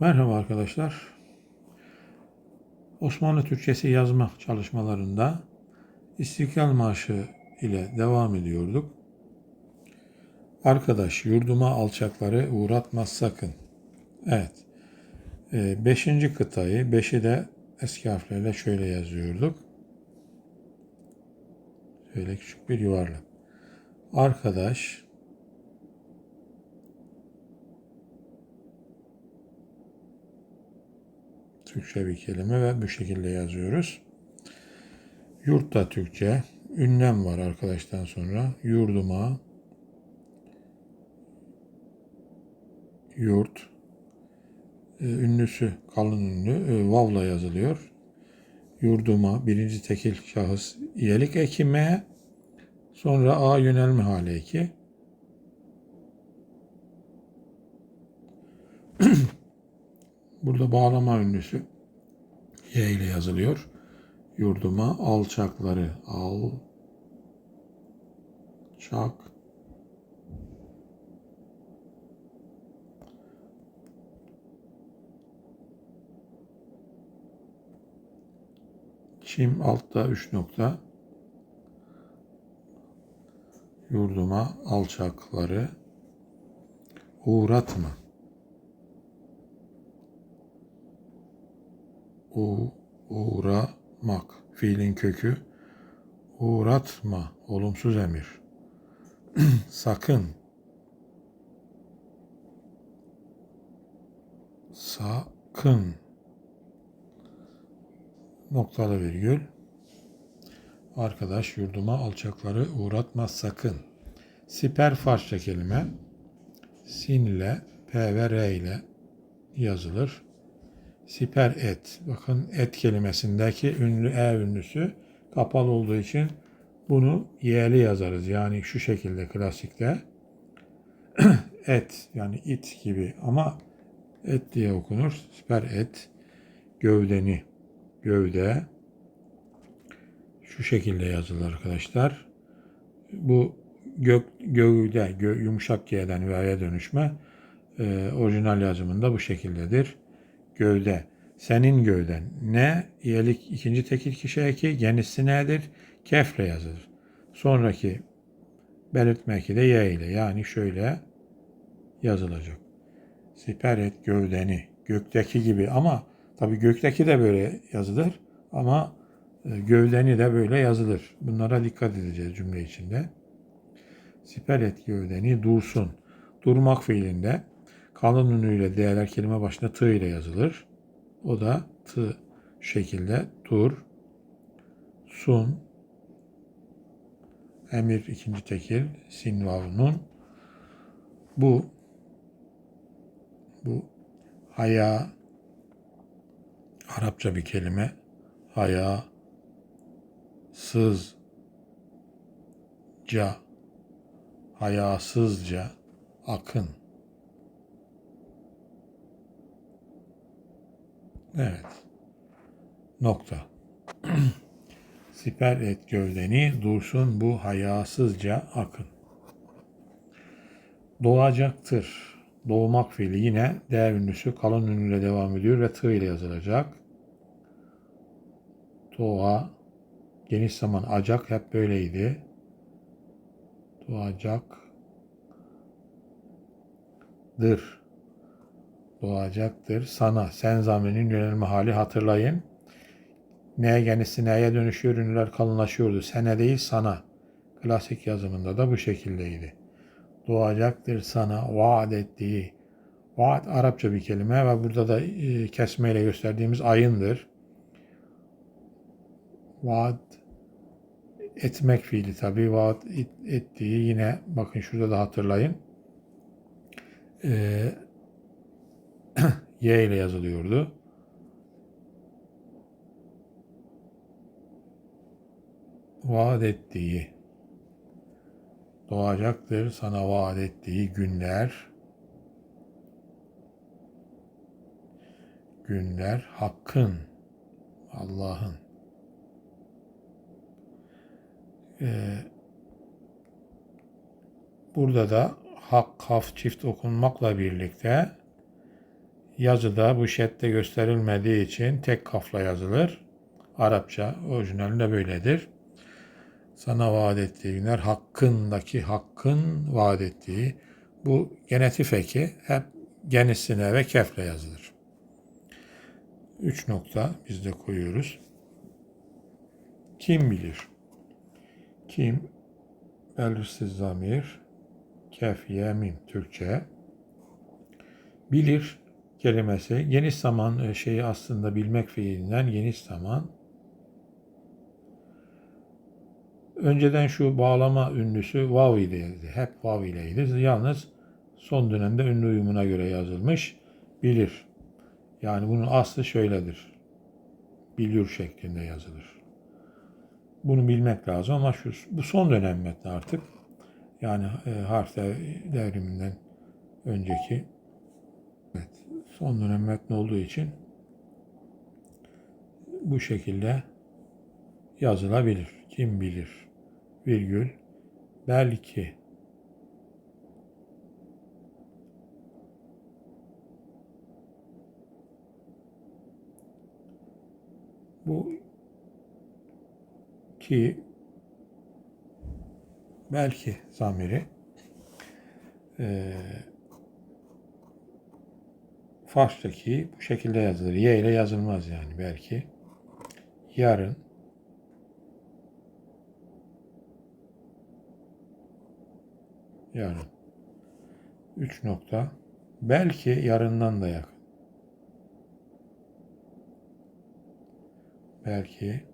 Merhaba arkadaşlar. Osmanlı Türkçesi yazma çalışmalarında İstiklal Marşı ile devam ediyorduk. Arkadaş yurduma alçakları uğratmaz sakın. Evet. Ee, beşinci kıtayı, beşi de eski harflerle şöyle yazıyorduk. Şöyle küçük bir yuvarlak. Arkadaş Türkçe bir kelime ve bu şekilde yazıyoruz. Yurt da Türkçe. Ünlem var arkadaştan sonra. Yurduma. Yurt. Ee, Ünlüsü kalın ünlü. e, Vavla yazılıyor. Yurduma birinci tekil şahıs iyelik ekime sonra a yönelme hali eki. Burada bağlama ünlüsü Y ile yazılıyor. Yurduma alçakları al çak Çim altta 3 nokta. Yurduma alçakları uğratma. U, uğramak. Fiilin kökü. Uğratma. Olumsuz emir. Sakın. Sakın. Noktalı virgül. Arkadaş yurduma alçakları uğratma sakın. Siper Farsça kelime. Sin ile P ve R ile yazılır. Siper et. Bakın et kelimesindeki ünlü e ünlüsü kapalı olduğu için bunu y'li yazarız. Yani şu şekilde klasikte et yani it gibi ama et diye okunur. Siper et gövdeni gövde şu şekilde yazılır arkadaşlar. Bu gök, gövde gö, yumuşak G'den V'ye dönüşme e, orijinal yazımında bu şekildedir gövde. Senin gövden. Ne? İyelik ikinci tekil kişi eki. Genisi nedir? Kefle yazılır. Sonraki belirtme eki de y ile. Yani şöyle yazılacak. Siper et gövdeni. Gökteki gibi ama tabi gökteki de böyle yazılır ama e, gövdeni de böyle yazılır. Bunlara dikkat edeceğiz cümle içinde. Siper et gövdeni dursun. Durmak fiilinde kalın ünlüyle değerler kelime başına tı ile yazılır. O da tı şekilde dur, sun, emir ikinci tekil, sin bu bu haya Arapça bir kelime. Haya sızca hayasızca akın Evet. Nokta. Siper et gövdeni, dursun bu hayasızca akın. Doğacaktır. Doğmak fiili yine D ünlüsü kalın ünlüyle devam ediyor ve tı ile yazılacak. Doğa, geniş zaman acak hep böyleydi. Doğacak. Dır doğacaktır. Sana, sen zamirinin yönelme hali hatırlayın. Neye genisi neye dönüşüyor, ünlüler kalınlaşıyordu. Sene değil sana. Klasik yazımında da bu şekildeydi. Doğacaktır sana vaat ettiği. Vaat Arapça bir kelime ve burada da e, kesmeyle gösterdiğimiz ayındır. Vaat etmek fiili tabi. Vaat ettiği yine bakın şurada da hatırlayın. Ee, Y ile yazılıyordu. Vaat ettiği doğacaktır sana vaat ettiği günler günler hakkın Allah'ın ee, burada da hak kaf çift okunmakla birlikte yazıda bu şette gösterilmediği için tek kafla yazılır. Arapça orijinalinde böyledir. Sana vaat ettiği günler hakkındaki hakkın vaat ettiği bu genetif eki hep genisine ve kefle yazılır. 3 nokta biz de koyuyoruz. Kim bilir? Kim belirsiz zamir kef yemin Türkçe bilir kelimesi geniş zaman e, şeyi aslında bilmek fiilinden geniş zaman önceden şu bağlama ünlüsü vav ileydi. Hep vav ileydi. Yalnız son dönemde ünlü uyumuna göre yazılmış. Bilir. Yani bunun aslı şöyledir. Bilir şeklinde yazılır. Bunu bilmek lazım ama şu bu son dönem metni artık. Yani e, harf dev- devriminden önceki evet, son dönem metni olduğu için bu şekilde yazılabilir. Kim bilir? Virgül belki bu ki belki zamiri eee Fars'taki bu şekilde yazılır. Y ile yazılmaz yani belki. Yarın yarın. Üç nokta. Belki yarından da yakın. Belki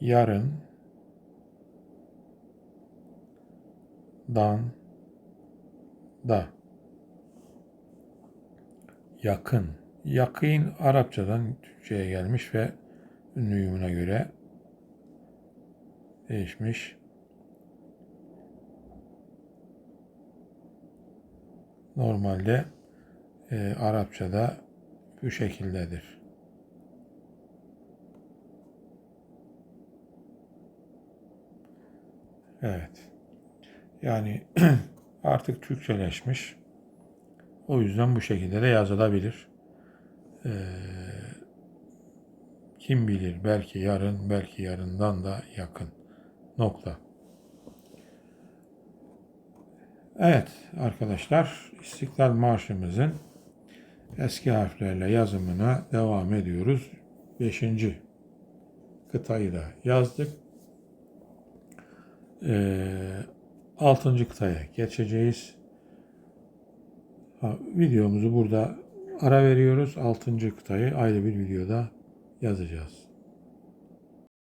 yarın dan da yakın. Yakın Arapçadan Türkçe'ye gelmiş ve ünlü uyumuna göre değişmiş. Normalde e, Arapçada bu şekildedir. Evet. Yani artık Türkçeleşmiş. O yüzden bu şekilde de yazılabilir. Ee, kim bilir belki yarın, belki yarından da yakın. Nokta. Evet arkadaşlar İstiklal Marşımızın eski harflerle yazımına devam ediyoruz. Beşinci kıtayı da yazdık. Ee, altıncı kıtaya geçeceğiz. Videomuzu burada ara veriyoruz. Altıncı kıtayı ayrı bir videoda yazacağız.